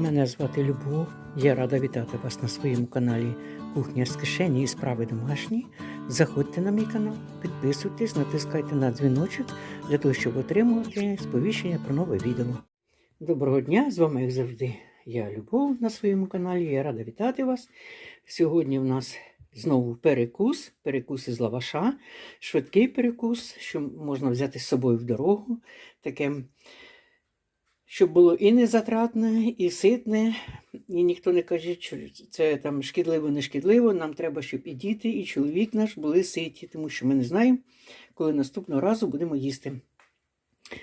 Мене звати Любов. Я рада вітати вас на своєму каналі Кухня з кишені і справи домашні. Заходьте на мій канал, підписуйтесь, натискайте на дзвіночок для того, щоб отримувати сповіщення про нове відео. Доброго дня! З вами, як завжди, я Любов на своєму каналі. Я рада вітати вас. Сьогодні в нас знову перекус, перекус із лаваша, швидкий перекус, що можна взяти з собою в дорогу. Таке щоб було і незатратне, і ситне, і ніхто не каже, що це там шкідливо, не шкідливо. Нам треба, щоб і діти, і чоловік наш були ситі, тому що ми не знаємо, коли наступного разу будемо їсти.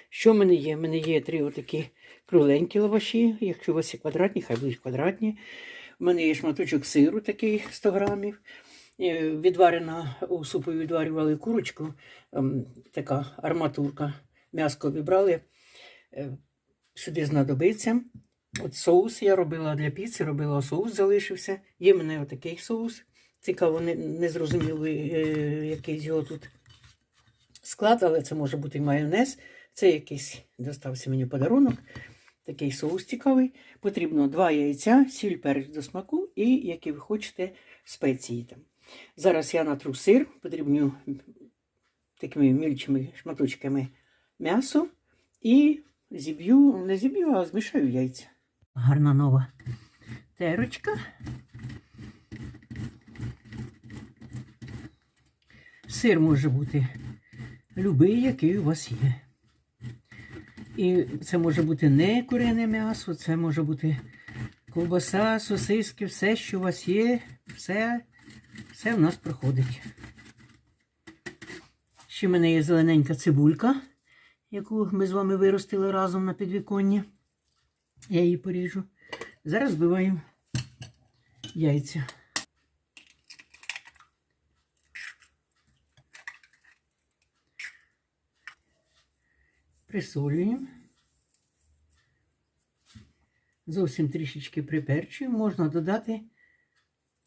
Що в мене є? В мене є три отакі кругленькі лаваші. Якщо у вас є квадратні, хай будуть квадратні. У мене є шматочок сиру, такий 100 грамів. Е, Відварена у супу відварювали курочку, ем, така арматурка. М'яско вибрали. Сюди знадобиться. От соус я робила для піци, робила соус, залишився. Є в мене отакий соус. Цікаво, не, не зрозумілий, е, якийсь його тут склад, але це може бути майонез. Це якийсь достався мені подарунок. Такий соус цікавий. Потрібно два яйця, сіль перець до смаку і, які ви хочете, спеції там. Зараз я натру сир, потрібно такими мільчими шматочками м'ясо і зіб'ю, не зіб'ю, а змішаю яйця. Гарна нова терочка. Сир може бути любий, який у вас є. І це може бути не курине м'ясо, це може бути ковбаса, сосиски, все, що у вас є, все, все в нас проходить. Ще в мене є зелененька цибулька, яку ми з вами виростили разом на підвіконні. Я її поріжу. Зараз збиваємо яйця. Присолюємо. Зовсім трішечки приперчуємо. Можна додати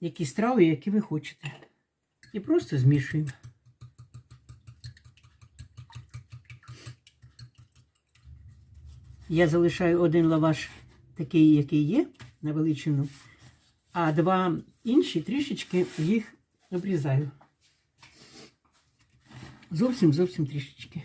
якісь трави, які ви хочете. І просто змішуємо. Я залишаю один лаваш такий, який є, на величину, а два інші трішечки їх обрізаю. Зовсім зовсім трішечки.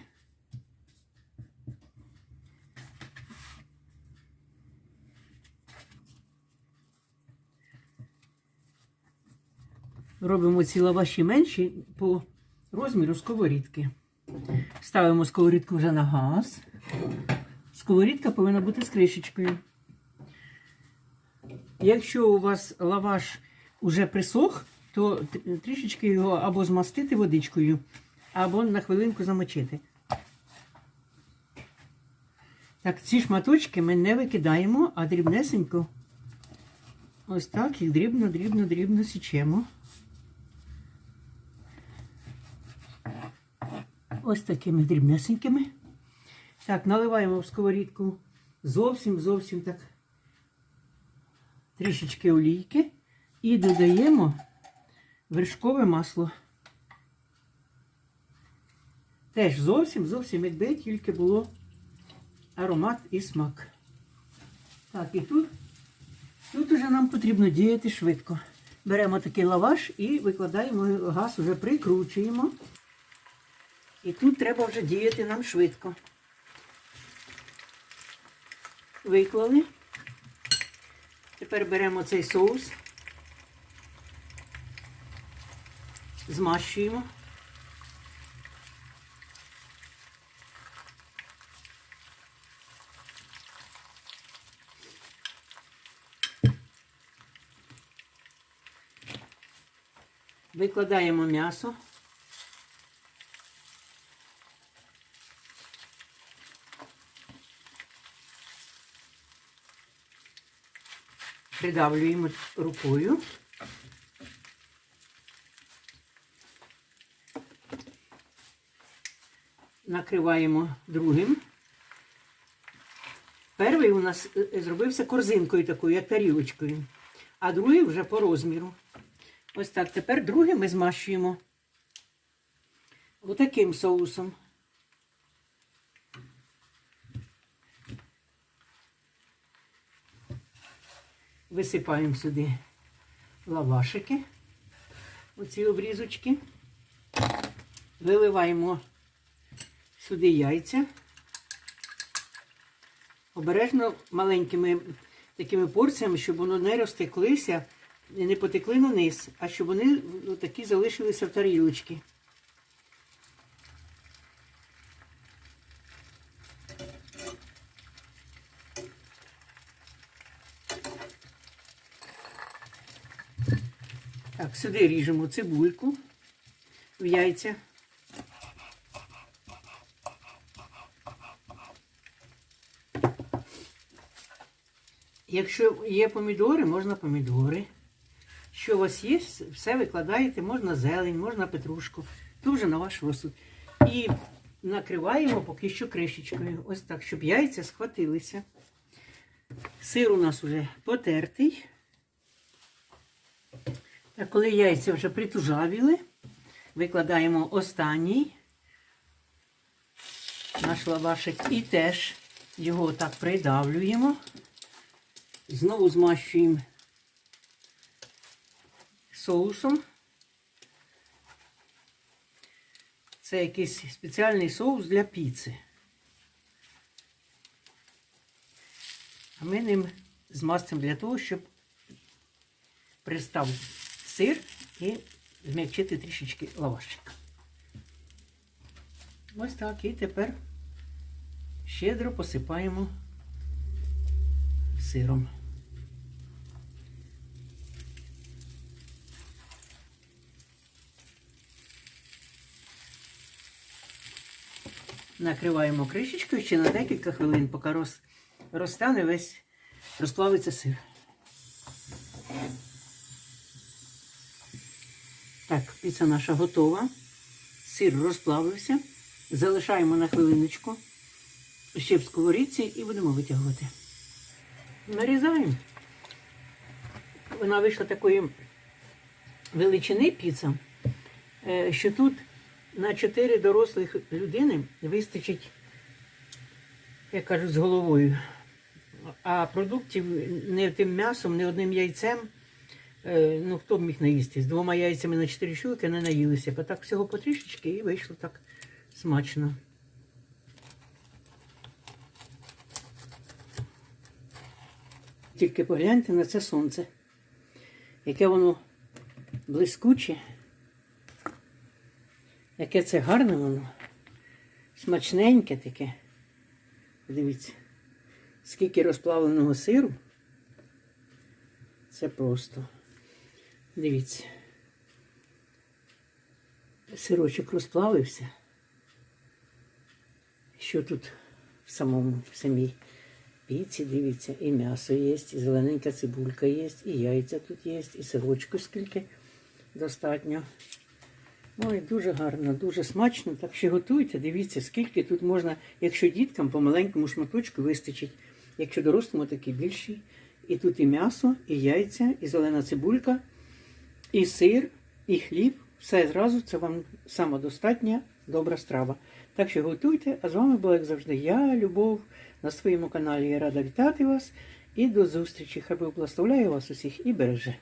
Робимо ці лаваші менші по розміру сковорідки. Ставимо сковорідку вже на газ. Сковорідка повинна бути з кришечкою. Якщо у вас лаваш уже присох, то трішечки його або змастити водичкою, або на хвилинку замочити. Так, ці шматочки ми не викидаємо, а дрібнесенько. Ось так їх дрібно, дрібно, дрібно січемо. Ось такими дрібнесенькими. Так, наливаємо в сковорідку зовсім зовсім так трішечки олійки і додаємо вершкове масло. Теж зовсім зовсім якби тільки було аромат і смак. Так, і тут, тут уже нам потрібно діяти швидко. Беремо такий лаваш і викладаємо газ, вже прикручуємо. І тут треба вже діяти нам швидко. Виклали. Тепер беремо цей соус, змащуємо. Викладаємо м'ясо. Придавлюємо рукою. Накриваємо другим. Перший у нас е, зробився корзинкою такою, як тарілочкою, а другий вже по розміру. Ось так. Тепер другий ми змащуємо отаким соусом. Висипаємо сюди лавашики, оці обрізочки. Виливаємо сюди яйця. Обережно маленькими такими порціями, щоб воно не розтеклися, і не потекли на низ, а щоб вони такі залишилися в тарілочці. Так, сюди ріжемо цибульку в яйця. Якщо є помідори, можна помідори. Що у вас є, все викладаєте, можна зелень, можна петрушку. Тут вже на ваш розсуд. І накриваємо поки що кришечкою. Ось так, щоб яйця схватилися. Сир у нас вже потертий. Так, коли яйця вже притужавіли, викладаємо останній наш лавашик і теж його так придавлюємо. Знову змащуємо соусом. Це якийсь спеціальний соус для піци. А ми ним змастимо для того, щоб пристав сир і зм'якчити трішечки лавашик. Ось так. І тепер щедро посипаємо сиром. Накриваємо кришечкою ще на декілька хвилин, поки роз, розтане весь, розплавиться сир. Так, піца наша готова. Сир розплавився. Залишаємо на хвилиночку ще в сковорідці і будемо витягувати. Нарізаємо. Вона вийшла такої величини піца, е, що тут на 4 дорослих людини вистачить, як кажуть, з головою. А продуктів не тим м'ясом, не одним яйцем. Е, Ну, хто б міг наїсти? З двома яйцями на 4 чоловіка не наїлися. Бо так всього потрішечки і вийшло так смачно. Тільки погляньте на це сонце. Яке воно блискуче. Яке це гарне воно. Смачненьке таке. Дивіться, скільки розплавленого сиру. Це просто. Дивіться. Сирочок розплавився. Що тут в самому в самій піці, дивіться, і м'ясо є, і зелененька цибулька є, і яйця тут є, і сирочку скільки достатньо. Ой, дуже гарно, дуже смачно. Так що готуйте, дивіться, скільки тут можна, якщо діткам по маленькому шматочку вистачить, якщо дорослому такий більший. І тут і м'ясо, і яйця, і зелена цибулька, і сир, і хліб. Все зразу це вам самодостатня добра страва. Так що готуйте, а з вами була, як завжди, я, Любов, на своєму каналі. Я рада вітати вас і до зустрічі. Хай Бог вас усіх і береже.